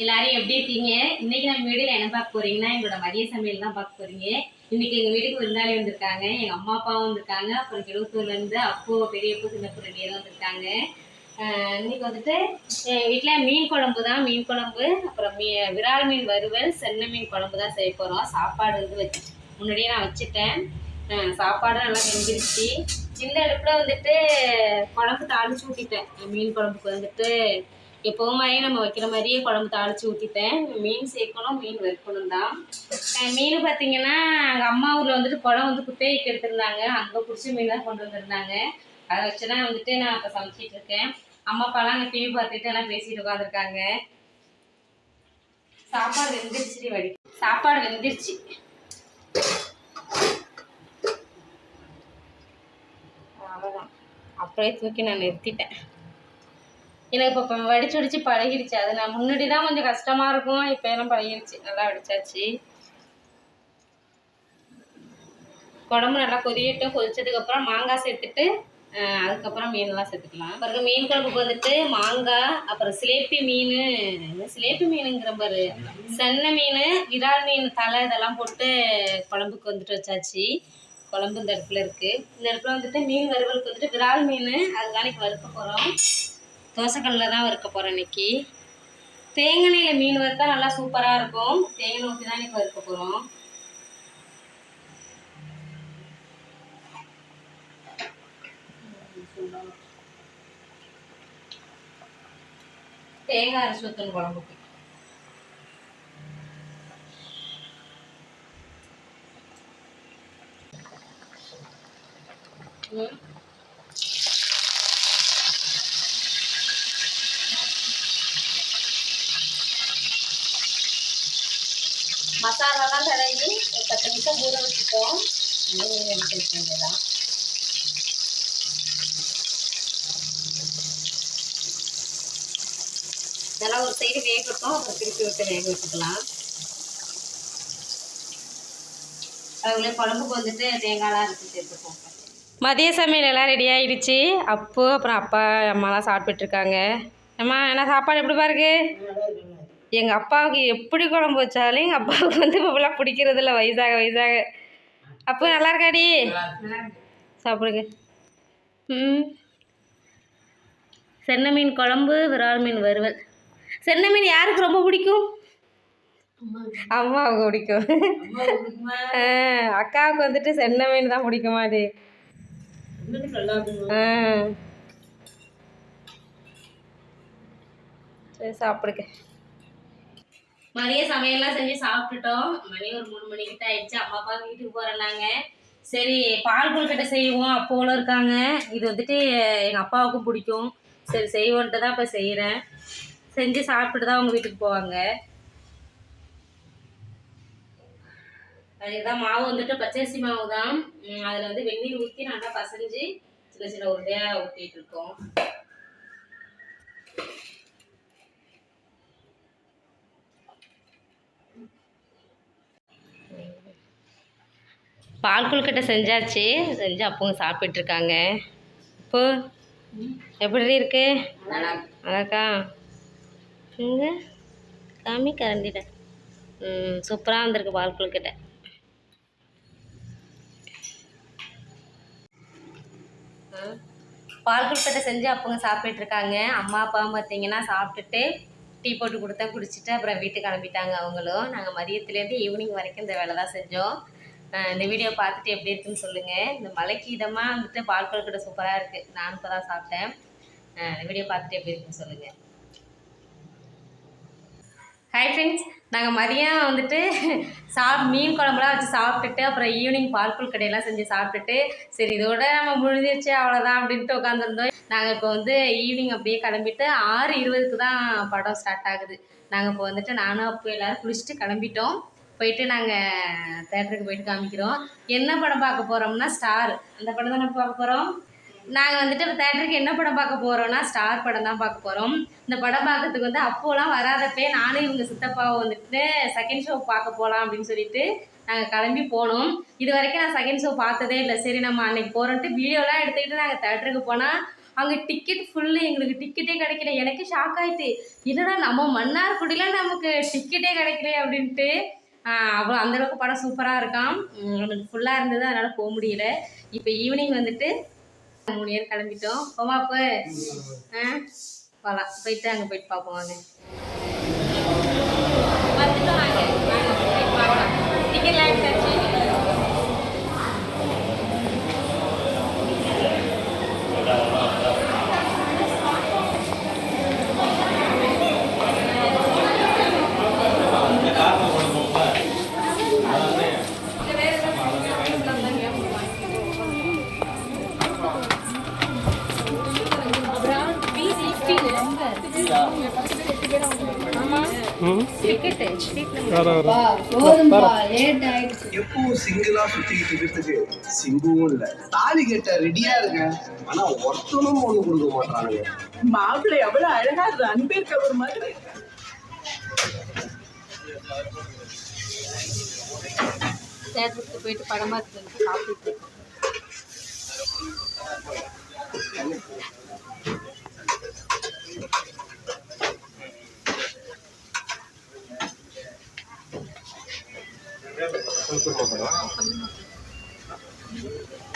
எல்லாரும் எப்படி இருக்கீங்க? இன்னைக்கு நம்ம வீடியோல என்ன பார்க்க போறீங்கன்னா எங்களோட மதிய சமையல் தான் பார்க்க போறீங்க. இன்னைக்கு எங்க வீட்டுக்கு விருந்தாளி வந்திருக்காங்க. எங்க அம்மா அப்பாவும் வந்திருக்காங்க. அப்புறம் கிழத்தூர்ல இருந்து அப்போ பெரியப்போ சின்னப்போ ரெண்டு வந்திருக்காங்க. இன்னைக்கு வந்துட்டு எங்கள் வீட்டுல மீன் குழம்பு தான். மீன் குழம்பு அப்புறம் மீ விரால் மீன் வறுவல் சென்னை மீன் குழம்பு தான் செய்ய போறோம். சாப்பாடு வந்து வச்சு முன்னாடியே நான் வச்சுட்டேன். சாப்பாடும் நல்லா வெந்துருச்சு. இந்த அடுப்புல வந்துட்டு குழம்பு தாளிச்சு ஊட்டிட்டேன் மீன் குழம்புக்கு வந்துட்டு எப்போவும் மாதிரியே நம்ம வைக்கிற மாதிரியே குழம்பு தாளிச்சு ஊற்றிட்டேன் மீன் சேர்க்கணும் மீன் வைக்கணும் தான். மீன் பார்த்தீங்கன்னா எங்கள் அம்மா ஊரில் வந்துட்டு குளம் வந்து குத்தகைக்கு எடுத்திருந்தாங்க. அங்கே பிடிச்ச மீன் தான் கொண்டு வந்திருந்தாங்க. அதை வச்சு தான் வந்துட்டு நான் இப்போ சமைச்சிட்டு இருக்கேன். அம்மா அப்பாலாம் அங்கே டிவி பார்த்துட்டு எல்லாம் பேசிட்டு உட்காந்துருக்காங்க சாப்பாடு வெந்துருச்சு வடி. சாப்பாடு வெந்துருச்சு. அவ்வளோதான் அப்படியே தூக்கி நான் நிறுத்திட்டேன். எனக்கு இப்போ இப்போ வடிச்சு வடிச்சு பழகிடுச்சு. அது நான் முன்னாடி தான் கொஞ்சம் கஷ்டமாக இருக்கும். இப்போ எல்லாம் பழகிடுச்சு. நல்லா வடிச்சாச்சு. குழம்பு நல்லா கொதியட்டும். கொதிச்சதுக்கப்புறம் மாங்காய் சேர்த்துட்டு அதுக்கப்புறம் மீன்லாம் சேர்த்துக்கலாம். பிறகு மீன் குழம்புக்கு வந்துட்டு மாங்காய் அப்புறம் சிலேப்பி மீன். சிலேப்பி மீனுங்கிற பாரு. சென்னை மீன் விரால் மீன் தலை இதெல்லாம் போட்டு குழம்புக்கு வந்துட்டு வச்சாச்சு. குழம்பு இந்த இடத்துல இருக்குது இந்த இடத்துல வந்துட்டு மீன் வறுவலுக்கு வந்துட்டு விரால் மீன். அதுதான் இன்னைக்கு வறுக்க போகிறோம் தோசைக்கல்லில் தான் வறுக்க போகிறேன் இன்றைக்கி தேங்காயில் மீன் வறுத்தா நல்லா சூப்பராக இருக்கும். தேங்காய் ஊற்றி தான் இன்னைக்கு வறுக்க போகிறோம் தேங்காய் அரைச்சி ஊற்றணும் குழம்புக்கு. ம். மசாலாலாம் தடவி ஒரு பத்து நிமிஷம் ஊற வச்சுட்டோம் மீன் எடுத்து இதெல்லாம் ஒரு சைடு வேகட்டும் அப்புறம் திருப்பி விட்டு வேக வச்சுக்கலாம். அதுக்குள்ளே குழம்புக்கு வந்துட்டு தேங்காய்லாம் இருக்கு சேர்த்துப்போம் மதிய சமையல் எல்லாம் ரெடி ஆயிடுச்சு. அப்போ அப்புறம் அப்பா அம்மாலாம் சாப்பிட்டுட்டு இருக்காங்க. அம்மா என்ன சாப்பாடு எப்படி பாருங்க எங்கள் அப்பாவுக்கு எப்படி குழம்பு வச்சாலும் எங்கள் அப்பாவுக்கு வந்து இப்போலாம் பிடிக்கிறதில்ல வயசாக வயசாக. அப்போ நல்லா இருக்காடி? சாப்பிடுங்க. ம். சென்னை மீன் குழம்பு விரால் மீன் வறுவல். சென்னை மீன் யாருக்கு ரொம்ப பிடிக்கும்? அம்மாவுக்கு பிடிக்கும். அக்காவுக்கு வந்துட்டு சென்னை மீன் தான் பிடிக்குமாடி. ஆ. சரி சாப்பிடுங்க. மதிய சமையல்லாம் செஞ்சு சாப்பிட்டுட்டோம். மணி ஒரு மூணு மணிக்கிட்ட ஆயிடுச்சு. அம்மா அப்பா வீட்டுக்கு போகிறேன் நாங்கள் சரி பால் கொழுக்கட்டை செய்வோம். அப்போல இருக்காங்க. இது வந்துட்டு எங்கள் அப்பாவுக்கும் பிடிக்கும். சரி செய்வோன்ட்டு தான் இப்போ செய்கிறேன் செஞ்சு சாப்பிட்டுட்டு தான் அவங்க வீட்டுக்கு போவாங்க. அதுக்கு தான் மாவு வந்துட்டு பச்சரிசி மாவு தான். அதில் வந்து வெந்நீர் ஊற்றி நல்லா பசைஞ்சு சின்ன சின்ன உருண்டையாக ஊற்றிட்டு இருக்கோம். பால் கொழுக்கட்டை செஞ்சாச்சு. செஞ்சு அப்பவும் சாப்பிட்டுருக்காங்க. இப்போ எப்படி இருக்கு? அழகா. இங்க காமி கரண்டிட ம் சூப்பராக வந்திருக்கு பால் கொழுக்கட்டை. பால் கொழுக்கட்டை செஞ்சு அப்போங்க சாப்பிட்டுட்டு இருக்காங்க அம்மா அப்பாவும் பார்த்தீங்கன்னா சாப்பிட்டுட்டு டீ போட்டு கொடுத்தா குடிச்சிட்டு அப்புறம் வீட்டுக்கு கிளம்பிட்டாங்க அவங்களும். நாங்கள் மதியத்துலேருந்து ஈவினிங் வரைக்கும் இந்த வேலை தான் செஞ்சோம். இந்த வீடியோ பார்த்துட்டு எப்படி இருக்குன்னு சொல்லுங்கள் இந்த மலைக்கு இதமாக வந்துட்டு பால் கொழுக்கட்டை சூப்பராக இருக்குது நான் இப்போ தான் சாப்பிட்டேன். இந்த வீடியோ பார்த்துட்டு எப்படி இருக்குன்னு சொல்லுங்கள் ஹாய் ஃப்ரெண்ட்ஸ் நாங்கள் மதியம் வந்துட்டு சாப் மீன் குழம்புலாம் வச்சு சாப்பிட்டுட்டு அப்புறம் ஈவினிங் பால் கடையெல்லாம் செஞ்சு சாப்பிட்டுட்டு சரி இதோட நம்ம முடிஞ்சிருச்சு அவ்வளோதான் அப்படின்ட்டு உட்காந்துருந்தோம் நாங்கள் இப்போ வந்து ஈவினிங் அப்படியே கிளம்பிட்டு ஆறு இருபதுக்கு தான் படம் ஸ்டார்ட் ஆகுது. நாங்கள் இப்போ வந்துட்டு நானும் அப்போ எல்லோரும் குளிச்சுட்டு கிளம்பிட்டோம். போயிட்டு நாங்கள் தேட்டருக்கு போயிட்டு காமிக்கிறோம். என்ன படம் பார்க்க போகிறோம்னா ஸ்டார். அந்த படம் தானே பார்க்க போகிறோம் நாங்கள் வந்துட்டு இப்போ தேட்டருக்கு என்ன படம் பார்க்க போகிறோம்னா ஸ்டார் படம் தான் பார்க்க போகிறோம் இந்த படம் பார்க்கறதுக்கு வந்து அப்போலாம் வராதப்பே நானும் இவங்க சித்தப்பாவை வந்துட்டு செகண்ட் ஷோ பார்க்க போகலாம் அப்படின்னு சொல்லிட்டு நாங்கள் கிளம்பி போனோம். இது வரைக்கும் நான் செகண்ட் ஷோ பார்த்ததே இல்லை. சரி நம்ம அன்னைக்கு போகிறோன்ட்டு வீடியோலாம் எடுத்துக்கிட்டு நாங்கள் தேட்டருக்கு போனால் அங்கே டிக்கெட் ஃபுல்லு எங்களுக்கு டிக்கெட்டே கிடைக்கல. எனக்கு ஷாக் ஆயிட்டு என்னடா நம்ம மன்னார்குடியில் நமக்கு டிக்கெட்டே கிடைக்கல அப்படின்ட்டு அவ்வளோ அந்தளவுக்கு படம் சூப்பராக இருக்கான் அவனுக்கு ஃபுல்லாக இருந்தது அதனால் போக முடியல. இப்போ ஈவினிங் வந்துட்டு மூணு பேர் கிளம்பிட்டோம். போமா அப்போ ஆ போகலாம் போயிட்டு அங்கே போயிட்டு பார்ப்போம் வாங்க. வந்துட்டோம் நாங்கள் வாங்க போயிட்டு எப்பவும் சிங்கிளா சுத்திக்கிட்டு இருக்கிறதுக்கு சிம்புவும் இல்ல தாலி கட்ட ரெடியா இருங்க ஆனா ஒருத்தனும் ஒண்ணு கொடுக்க மாட்டானுங்க மாப்பிள்ளை எவ்வளவு அழகா ரன்பீர் கவர் மாதிரி தேட்டருக்கு போயிட்டு சாப்பிட்டு பார்த்துட்டு வந்து சாப்பிட்டு இருக்கோம்.